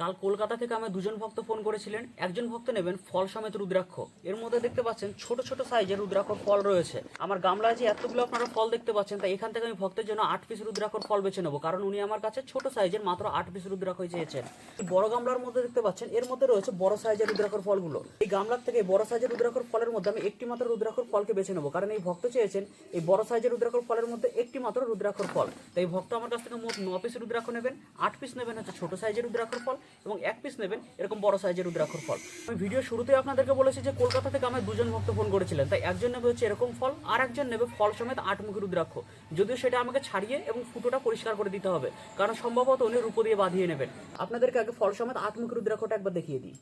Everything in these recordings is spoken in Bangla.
কাল কলকাতা থেকে আমার দুজন ভক্ত ফোন করেছিলেন। একজন ভক্ত নেবেন ফল সমেত রুদ্রাক্ষ। এর মধ্যে দেখতে পাচ্ছেন ছোট ছোট সাইজের রুদ্রাক্ষ ফল রয়েছে। আমার গামলায় যে এতগুলো আপনারা ফল দেখতে পাচ্ছেন তাই এখান থেকে আমি ভক্তের জন্য আট পিস রুদ্রাক্ষর ফল বেছে নেব। কারণ উনি আমার কাছে ছোট সাইজের মাত্র আট পিস রুদ্রাক্ষ চেয়েছেন। বড় গামলার মধ্যে দেখতে পাচ্ছেন, এর মধ্যে রয়েছে বড় সাইজের রুদ্রাক্ষর ফলগুলো। এই গামলার থেকে বড় সাইজের রুদ্রাক্ষর ফলের মধ্যে আমি একটি মাত্র রুদ্রাক্ষর ফলকে বেছে নেব। কারণ এই ভক্ত চেয়েছেন এই বড় সাইজের রুদ্রাক্ষর ফলের মধ্যে একটি মাত্র রুদ্রাক্ষর ফল। তাই ভক্ত আমার কাছ থেকে মোট ন পিস রুদ্রাক্ষ নেবেন, আট পিস নেবেন হচ্ছে ছোট সাইজের রুদ্রাক্ষর ফল। এবং এক পিস নেবেন এরকম বড় সাইজের রুদ্রাক্ষর ফল। আমি ভিডিও শুরুতে আপনাদেরকে বলেছি যে কলকাতা থেকে আমার দুজন ভক্ত ফোন করেছিলেন। তাই একজন নেবে হচ্ছে এরকম ফল, আর একজন নেবে ফল সমেত আটমুখী রুদ্রাক্ষ। যদিও সেটা আমাকে ছাড়িয়ে এবং ফুটোটা পরিষ্কার করে দিতে হবে, কারণ সম্ভবত উনি রূপো দিয়ে বাঁধিয়ে নেবেন। আপনাদেরকে আগে ফল সমেত আটমুখী রুদ্রাক্ষটা একবার দেখিয়ে দিই।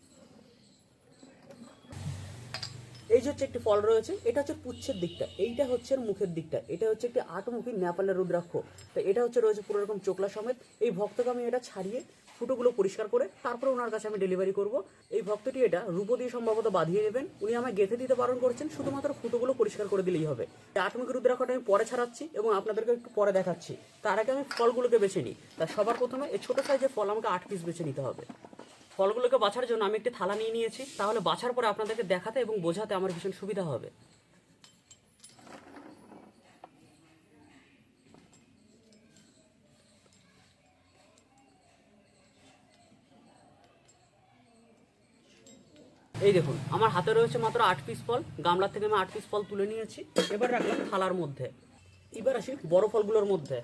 এই যে হচ্ছে একটি ফল রয়েছে, এটা হচ্ছে পুচ্ছের দিকটা। এইটা হচ্ছে মুখের দিকটা। এটা হচ্ছে একটি আটমুখী নেপালের রুদ্রাক্ষ। তো এটা হচ্ছে রয়েছে পুরো রকম চোখলা সমেত। এই ভক্তকে আমি এটা ছাড়িয়ে ফুটোগুলো পরিষ্কার করে তারপরে ওনার কাছে আমি ডেলিভারি করব। এই ভক্তটি এটা রূপো দিয়ে সম্ভবত বাঁধিয়ে নেবেন উনি আমায় গেঁথে দিতে বারণ করছেন, শুধুমাত্র ফুটোগুলো পরিষ্কার করে দিলেই হবে। এই আটমুখী রুদ্রাক্ষটা আমি পরে ছাড়াচ্ছি এবং আপনাদেরকে একটু পরে দেখাচ্ছি। তার আগে আমি ফলগুলোকে বেছে নিই। তা সবার প্রথমে এই ছোটো সাইজের ফল আমাকে আট পিস বেছে নিতে হবে। ফলগুলোকে বাছার জন্য আমি একটি থালা নিয়ে নিয়েছি। তাহলে বাছার পরে আপনাদেরকে দেখাতে এবং বোঝাতে আমার ভীষণ সুবিধা হবে। এই দেখুন, আমার হাতে রয়েছে মাত্র আট পিস ফল, গামলার থেকে আমি আট পিস ফল তুলে নিয়েছি। এবার রাখলাম থালার মধ্যে। এবার আসি বড় ফলগুলোর মধ্যে।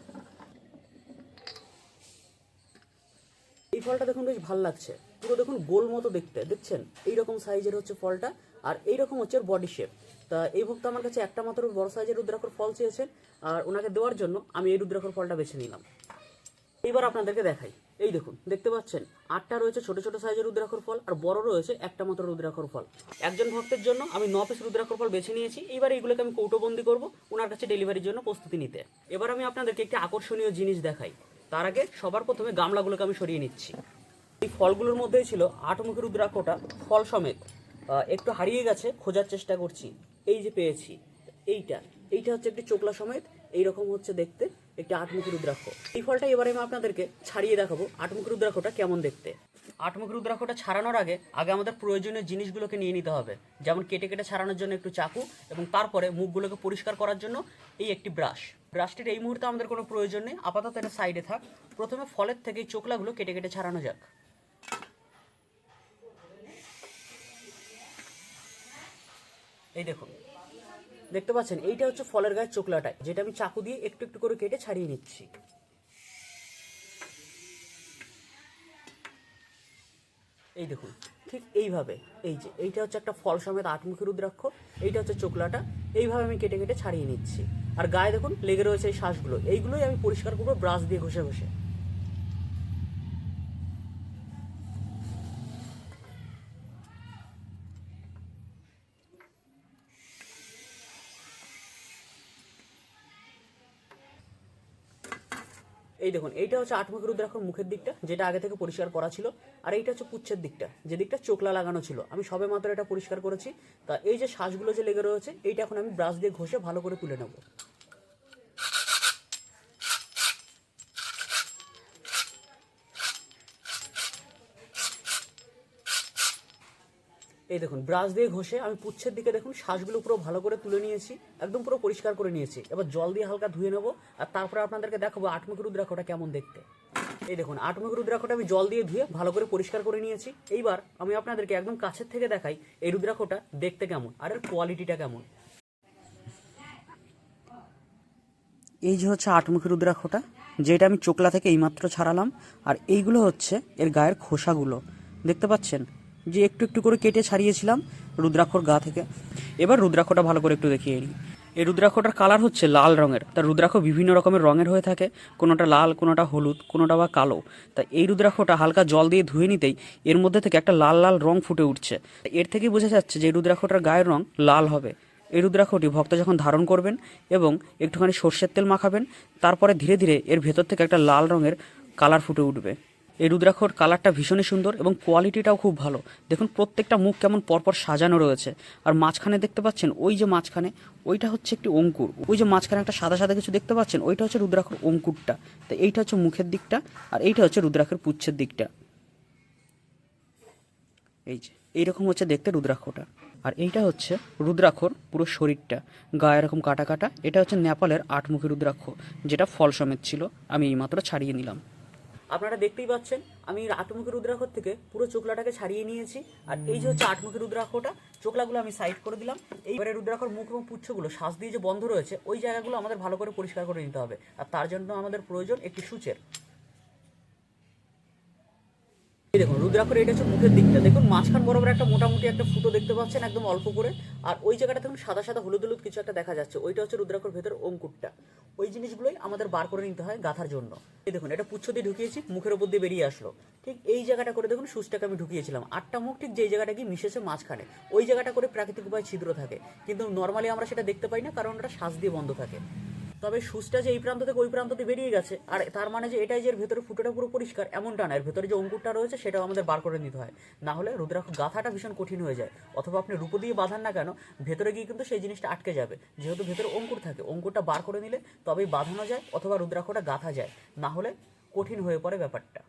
এই ফলটা দেখুন বেশ ভালো লাগছে। পুরো দেখুন গোল মতো দেখতে, দেখছেন? এইরকম সাইজের হচ্ছে ফলটা, আর এইরকম হচ্ছে বডি শেপ তা এই ভক্ত আমার কাছে একটা মাত্র বড় সাইজের রুদ্রাক্ষর ফল চেয়েছেন, আর ওনাকে দেওয়ার জন্য আমি এই রুদ্রাক্ষর ফলটা বেছে নিলাম। এবার আপনাদেরকে দেখাই। এই দেখুন, দেখতে পাচ্ছেন? আটটা রয়েছে ছোট ছোট সাইজের রুদ্রাক্ষর ফল আর বড় রয়েছে একটা মাত্র রুদ্রাক্ষর ফল। একজন ভক্তের জন্য আমি ন পিস রুদ্রাক্ষর ফল বেছে নিয়েছি। এবার এইগুলোকে আমি কৌটোবন্দি করব ওনার কাছে ডেলিভারির জন্য প্রস্তুতি নিতে। এবার আমি আপনাদেরকে একটি আকর্ষণীয় জিনিস দেখাই। তার আগে সবার প্রথমে গামলাগুলোকে আমি সরিয়ে নিচ্ছি। এই ফলগুলোর মধ্যেই ছিল আটমুখী রুদ্রাক্ষটা, ফল সমেত। একটু হারিয়ে গেছে, খোঁজার চেষ্টা করছি। এই যে পেয়েছি, এইটা। এইটা হচ্ছে একটি চোকলা সমেত। এইরকম হচ্ছে দেখতে। একটি আটমুখী রুদ্রাক্ষ। এই ফলটা এবারে আমি আপনাদেরকে ছাড়িয়ে দেখাবো আটমুখী রুদ্রাক্ষটা কেমন দেখতে। আটমুখী রুদ্রাক্ষটা ছাড়ানোর আগে আগে আমাদের প্রয়োজনীয় জিনিসগুলোকে নিয়ে নিতে হবে। যেমন কেটে কেটে ছাড়ানোর জন্য একটু চাকু এবং তারপরে মুখগুলোকে পরিষ্কার করার জন্য এই একটি ব্রাশ। ব্রাশটির এই মুহূর্তে আমাদের কোনো প্রয়োজন নেই। আপাতত এটা সাইডে থাক। প্রথমে ফলের থেকে এই চোকলাগুলো কেটে কেটে ছাড়ানো যাক। এই দেখুন দেখতে পাচ্ছেন, এইটা হচ্ছে ফলের গায়ের চোকলাটা যেটা আমি চাকু দিয়ে একটু একটু করে কেটে ছাড়িয়ে নিচ্ছি। এই দেখুন, ঠিক এইভাবে, এই যে, এইটা হচ্ছে একটা ফল সমেত আটমুখী রুদ্রাক্ষ, এইটা হচ্ছে চোকলাটা এইভাবে আমি কেটে কেটে ছাড়িয়ে নিচ্ছি। আর গায়ে দেখুন লেগে রয়েছে এই শ্বাসগুলো, এইগুলোই আমি পরিষ্কার করব ব্রাশ দিয়ে ঘষে ঘষে। এই দেখুন, এইটা হচ্ছে আটমুখী রুদ্রাক্ষর মুখের দিকটা, যেটা আগে থেকে পরিষ্কার করা ছিল, আর এইটা হচ্ছে পুচ্ছের দিকটা, যে দিকটা চোখলা লাগানো ছিল। আমি সবে মাত্র এটা পরিষ্কার করেছি। তা এই যে শ্বাসগুলো যে লেগে রয়েছে, এইটা এখন আমি ব্রাশ দিয়ে ঘষে ভালো করে তুলে নেব। এই দেখুন ব্রাশ দিয়ে ঘষে আমি পুচ্ছের দিকে দেখুন শ্বাসগুলো পুরো ভালো করে তুলে নিয়েছি, একদম পুরো পরিষ্কার করে নিয়েছি। এবার জল দিয়ে হালকা ধুয়ে নেব, আর তারপরে আপনাদেরকে দেখাবো আটমুখী রুদ্রাক্ষটা কেমন দেখতে। এই দেখুন, আটমুখী রুদ্রাক্ষটা আমি জল দিয়ে ধুয়ে ভালো করে পরিষ্কার করে নিয়েছি। এইবার আমি আপনাদেরকে একদম কাছের থেকে দেখাই এই রুদ্রাক্ষটা দেখতে কেমন, আর এর কোয়ালিটিটা কেমন। এই যে হচ্ছে আটমুখী রুদ্রাক্ষটা, যেটা আমি চোকলা থেকে এইমাত্র ছাড়ালাম, আর এইগুলো হচ্ছে এর গায়ের খোসাগুলো। দেখতে পাচ্ছেন? যে একটু একটু করে কেটে ছাড়িয়েছিলাম রুদ্রাক্ষর গা থেকে। এবার রুদ্রাক্ষটা ভালো করে একটু দেখিয়ে নিই এই রুদ্রাক্ষটার কালার হচ্ছে লাল রঙের। তার রুদ্রাক্ষ বিভিন্ন রকমের রঙের হয়ে থাকে। কোনোটা লাল, কোনোটা হলুদ, কোনোটা বা কালো। তা এই রুদ্রাক্ষটা হালকা জল দিয়ে ধুয়ে নিতেই এর মধ্যে থেকে একটা লাল লাল রং ফুটে উঠছে। এর থেকেই বোঝা যাচ্ছে যে রুদ্রাক্ষটার গায়ের রং লাল হবে। এই রুদ্রাক্ষটি ভক্ত যখন ধারণ করবেন এবং একটুখানি সর্ষের তেল মাখাবেন, তারপরে ধীরে ধীরে এর ভেতর থেকে একটা লাল রঙের কালার ফুটে উঠবে। এই রুদ্রাক্ষর কালারটা ভীষণই সুন্দর এবং কোয়ালিটিটাও খুব ভালো। দেখুন, প্রত্যেকটা মুখ কেমন পরপর সাজানো রয়েছে। আর মাঝখানে দেখতে পাচ্ছেন, ওই যে মাঝখানে, ওইটা হচ্ছে একটি অঙ্কুর। ওই যে মাঝখানে একটা সাদা সাদা কিছু দেখতে পাচ্ছেন, ওইটা হচ্ছে রুদ্রাক্ষর অঙ্কুরটা। তো এইটা হচ্ছে মুখের দিকটা, আর এইটা হচ্ছে রুদ্রাক্ষের পুচ্ছের দিকটা। এই যে, এইরকম হচ্ছে দেখতে রুদ্রাক্ষটা। আর এইটা হচ্ছে রুদ্রাক্ষর পুরো শরীরটা। গায়ে এরকম কাটা কাটা, এটা হচ্ছে নেপালের আটমুখী রুদ্রাক্ষ, যেটা ফল সমেত ছিল, আমি এইমাত্র ছাড়িয়ে নিলাম। আপনারা দেখতেই পাচ্ছেন, আমি আটমুখী রুদ্রাক্ষর থেকে পুরো চোখলাটাকে ছাড়িয়ে নিয়েছি। আর এই যে হচ্ছে আটমুখী রুদ্রাক্ষটা, চোখলাগুলো আমি সাইড করে দিলাম। এইবারে রুদ্রাক্ষর মুখ এবং পুচ্ছগুলো শ্বাস দিয়ে যে বন্ধ রয়েছে, ওই জায়গাগুলো আমাদের ভালো করে পরিষ্কার করে নিতে হবে। আর তার জন্য আমাদের প্রয়োজন একটি সূচের। দেখুন রুদ্রাক্ষর এটা হচ্ছে মুখের দিকটা। দেখুন, মাঝখান বরাবর একটা মোটামুটি একটা ফুটো দেখতে পাচ্ছেন একদম অল্প করে। আর ওই জায়গাটা দেখুন, সাদা সাদা হলুদ হলুদ কিছু একটা দেখা যাচ্ছে। ওইটা হচ্ছে রুদ্রাক্ষর ভেতর অঙ্কুরটা। ওই জিনিসগুলোই আমাদের বার করে নিতে হয় গাথার জন্য। এই দেখুন, এটা পুচ্ছ দিয়ে ঢুকিয়েছি, মুখের ওপর দিয়ে বেরিয়ে আসলো। ঠিক এই জায়গাটা করে দেখুন, সুচটাকে আমি ঢুকিয়েছিলাম। আটটা মুখ ঠিক যেই জায়গাটা কি মিশেছে মাঝখানে। ওই জায়গাটা করে প্রাকৃতিক উপায় ছিদ্র থাকে। কিন্তু নর্মালি আমরা সেটা দেখতে পাই না, কারণ ওটা শ্বাস দিয়ে বন্ধ থাকে। তবে সুচটা যে এই প্রান্ত থেকে ওই প্রান্ত প্রান্ততে বেরিয়ে গেছে, আর তার মানে যে এটাই যে এর ভেতরে ফুটোটা পুরো পরিষ্কার, এমনটা না। এর ভেতরে যে অঙ্কুরটা রয়েছে, সেটাও আমাদের বার করে নিতে হয়। না হলে রুদ্রাক্ষ গাথাটা ভীষণ কঠিন হয়ে যায়। অথবা আপনি রূপ দিয়ে বাঁধান না কেন, ভেতরে গিয়ে কিন্তু সেই জিনিসটা আটকে যাবে। যেহেতু ভেতরে অঙ্কুর থাকে, অঙ্কুরটা বার করে নিলে তবেই বাঁধানো যায়, অথবা রুদ্রাক্ষটা গাঁথা যায়। না হলে কঠিন হয়ে পড়ে ব্যাপারটা।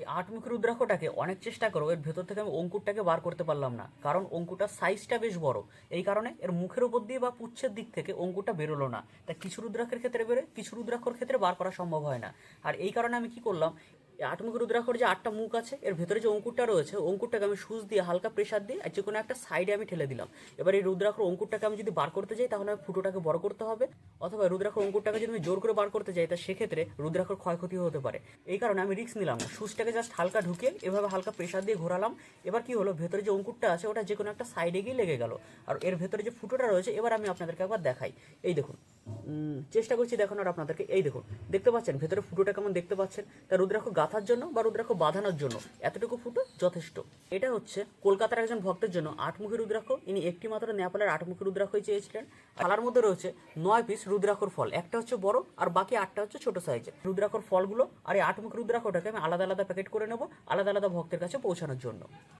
এই আটমুখী রুদ্রাক্ষটাকে অনেক চেষ্টা করো, এর ভেতর থেকে আমি অঙ্কুরটাকে বার করতে পারলাম না। কারণ অঙ্কুরটার সাইজটা বেশ বড়। এই কারণে এর মুখের উপর দিয়ে বা পুচ্ছের দিক থেকে অঙ্কুরটা বেরোলো না। তাই কিছু রুদ্রাক্ষের ক্ষেত্রে বেরোয়, কিছু রুদ্রাক্ষর ক্ষেত্রে বার করা সম্ভব হয় না। আর এই কারণে আমি কি করলাম এই আটমুখী রুদ্রাক্ষর যে আটটা মুখ আছে, এর ভেতরে যে অঙ্কুরটা রয়েছে অঙ্কুরটাকে আমি সুচ দিয়ে হালকা প্রেশার দিয়ে যে কোনো একটা সাইডে আমি ঠেলে দিলাম। এবার এই রুদ্রাক্ষর অঙ্কুরটাকে আমি যদি বার করতে যাই, তাহলে আমি ফুটোটাকে বড় করতে হবে। অথবা রুদ্রাক্ষর অঙ্কুরটাকে যদি আমি জোর করে বার করতে যাই, তা সেক্ষেত্রে রুদ্রাক্ষর ক্ষয়ক্ষতি হতে পারে। এই কারণে আমি রিস্ক নিলাম না। সুচটাকে জাস্ট হালকা ঢুকে এভাবে হালকা প্রেশার দিয়ে ঘোরালাম। এবার কি হলো? ভেতরে যে অঙ্কুরটা আছে, ওটা যে কোনো একটা সাইডে গিয়ে লেগে গেল। আর এর ভেতরে যে ফুটোটা রয়েছে, এবার আমি আপনাদেরকে একবার দেখাই। এই দেখুন। চেষ্টা করছি দেখানোর আপনাদেরকে। এই দেখুন, দেখতে পাচ্ছেন, ভেতরে ফুটোটা কেমন দেখতে পাচ্ছেন? তা রুদ্রাক্ষ গাঁথার জন্য বা রুদ্রাক্ষ বাঁধানোর জন্য এতটুকু ফুটো যথেষ্ট। এটা হচ্ছে কলকাতার একজন ভক্তের জন্য আটমুখী রুদ্রাক্ষ। ইনি একটি মাত্র নেপালের আটমুখী রুদ্রাক্ষই চেয়েছিলেন। থালার মধ্যে রয়েছে নয় পিস রুদ্রাক্ষর ফল। একটা হচ্ছে বড় আর বাকি আটটা হচ্ছে ছোট সাইজের। রুদ্রাক্ষর ফলগুলো আর এই আটমুখী রুদ্রাক্ষটাকে আমি আলাদা আলাদা প্যাকেট করে নেব, আলাদা আলাদা ভক্তের কাছে পৌঁছানোর জন্য।